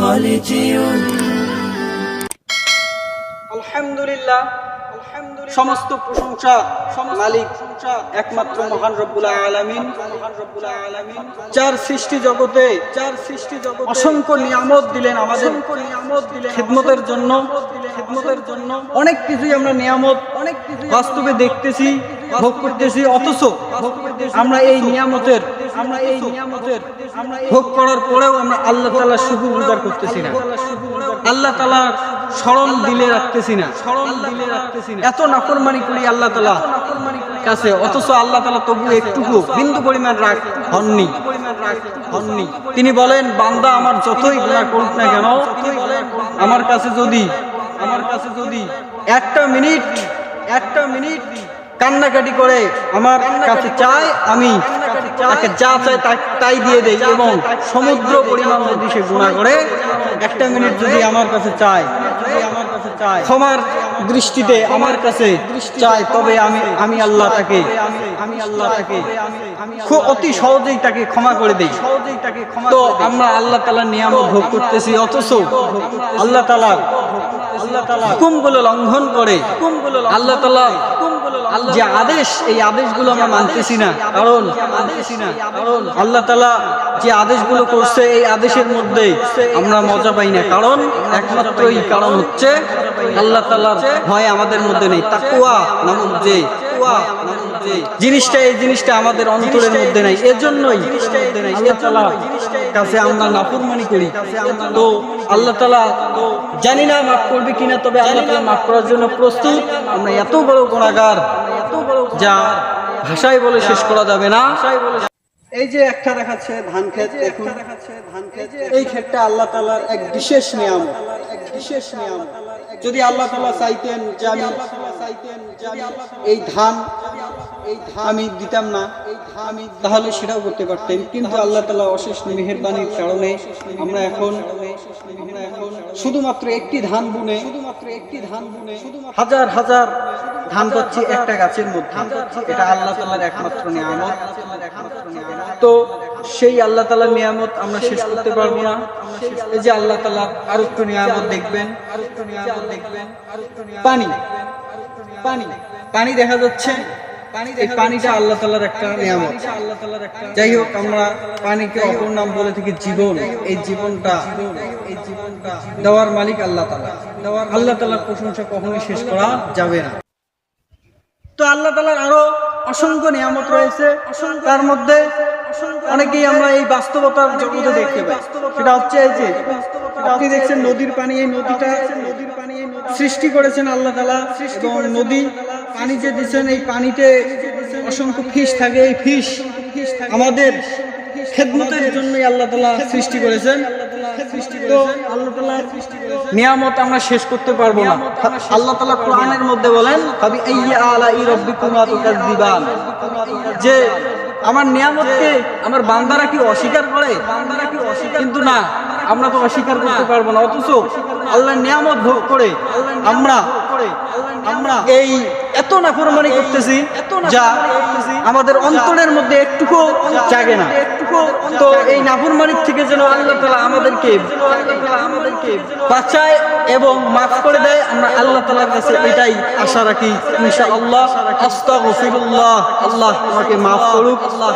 হলে চেয়েও আলহামদুলিল্লাহ। সমস্ত প্রশংসা মালিক একমাত্র মহান রব্বুল আলামিন। যার সৃষ্টি জগতে যার সৃষ্টি জগতে অসংখ্য নিয়ামত দিলেন আমাদের। নিয়ামত দিলেন খেদমতের জন্য খেদমতের জন্য অনেক কিছুই আমরা নিয়ামত অনেক কিছু বাস্তবে দেখতেছি ভোগ করতেছি অথচ আমরা এই নিয়ামতের আমরা এই নিয়ামতের ভোগ করার পরেও আমরা আল্লাহ তাআলা শুকর গুজার করতেছি না। আল্লাহ তালা স্মরণ দিলে রাখতেছি না। স্মরণ দিলে রাখতেছি না। এত নাফরমানি করি আল্লাহ তাআলা কাছে অথচ আল্লাহ তাআলা তবু একটুকু বিন্দু পরিমাণ রাখ হননি। হননি। তিনি বলেন বান্দা আমার যতই গুনাহ করুক না কেন আমার কাছে যদি আমার কাছে যদি একটা মিনিট একটা মিনিট কান্নাকাটি করে আমার কাছে চায় আমি তাকে যা চায় তাই দিয়ে দেই এবং সমুদ্র পরিমাণ যদি সে গুণা করে, একটা মিনিট যদি আমার কাছে চায় আমার কাছে চায় ক্ষমার দৃষ্টিতে আমার কাছে চায়, তবে আমি আমি আল্লাহ তাকে আমি আল্লাহ তাকে খুব অতি সহজেই তাকে ক্ষমা করে দেই। তো আমরা আল্লাহ তালার নিয়ামত ভোগ করতেছি, অথচ আল্লাহ তালা আল্লাহ তালা হুকুমগুলো লঙ্ঘন করে। আল্লাহ তালা যে আদেশ, এই আদেশগুলো আমরা মানতেছি না। কারণ আল্লাহ তালা যে আদেশগুলো করছে, এই আদেশের মধ্যে আমরা মজা পাই না। কারণ একমাত্রই কারণ হচ্ছে আল্লাহ তালার ভয় আমাদের মধ্যে নেই। তাকুয়া নামক যে জিনিসটা, এই জিনিসটা আমাদের অন্তরের মধ্যে নাই। এজন্যই কাছে আমরা নাফরমানি করি। তো আল্লাহ তালা জানি না মাফ করবে কিনা, তবে আল্লাহ তালা মাফ করার জন্য প্রস্তুত। আমরা এত বড় গুণাগার যা ভাষায় বলে শেষ করা যাবে না। এই যে একটা দেখাচ্ছে ধান ক্ষেত, দেখুন। এই ক্ষেতটা আল্লাহ তালার এক বিশেষ নিয়ম এক বিশেষ নিয়ম যদি আল্লাহ তালা চাইতেন যে আমি এই ধান এই ধান আমি দিতাম না আমি তাহলে সেটাও করতে পারতেন। কিন্তু আল্লাহ তালা অশেষ মেহেরবানির কারণে আমরা এখন আমরা এখন শুধুমাত্র একটি ধান বুনে শুধুমাত্র একটি ধান বুনে হাজার হাজার ধান পাচ্ছি একটা গাছের মধ্যে। এটা আল্লাহ তালার একমাত্র নিয়ামত। তো সেই আল্লাহ তালার নিয়ামত আমরা শেষ করতে পারব না। এই যে আল্লাহ তালা আর একটু নিয়ামত দেখবেন আর একটু নিয়ামত দেখবেন পানি। পানি পানি দেখা যাচ্ছে। পানিটা আল্লাহ তালার একটা নিয়ামত। যাই হোক আমরা পানিকে অপর নাম বলে থাকি জীবন। এই জীবনটা এই জীবনটা দেওয়ার মালিক আল্লাহ তালা দেওয়ার আল্লাহ তালার প্রশংসা কখনোই শেষ করা যাবে না। তো আল্লাহ তালার আরও অসংখ্য নিয়ামত রয়েছে। তার মধ্যে অনেকেই আমরা এই বাস্তবতার জগতে দেখতে পাই। সেটা হচ্ছে এই যে আপনি দেখছেন নদীর পানি এই নদীটা নদীর পানি সৃষ্টি করেছেন আল্লাহ তালা এবং নদী পানি যে দিচ্ছেন এই পানিতে অসংখ্য ফিশ থাকে। এই ফিশ আমাদের খেদমতের জন্যই আল্লাহ তালা সৃষ্টি করেছেন। তো আল্লাহ তালা নিয়ামত আমরা শেষ করতে না। আল্লাহ মধ্যে বলেন আলা যে আমার আমার বান্দারা কি অস্বীকার করে? কি অস্বীকার কিন্তু না, আমরা তো অস্বীকার করতে পারব না। অথচ আল্লাহর নিয়ামত ভোগ করে আমরা আমরা এই এত নাফরমানি করতেছি যা আমাদের অন্তরের মধ্যে একটুকু জাগে না। তো এই নাফরমানির থেকে যেন আল্লাহ তালা আমাদেরকে আমাদেরকে বাঁচায় এবং মাফ করে দেয়। আমরা আল্লাহ তালার কাছে এটাই আশা রাখি। ইনশা আল্লাহ আল্লাহ আমাকে মাফ করুক। আমার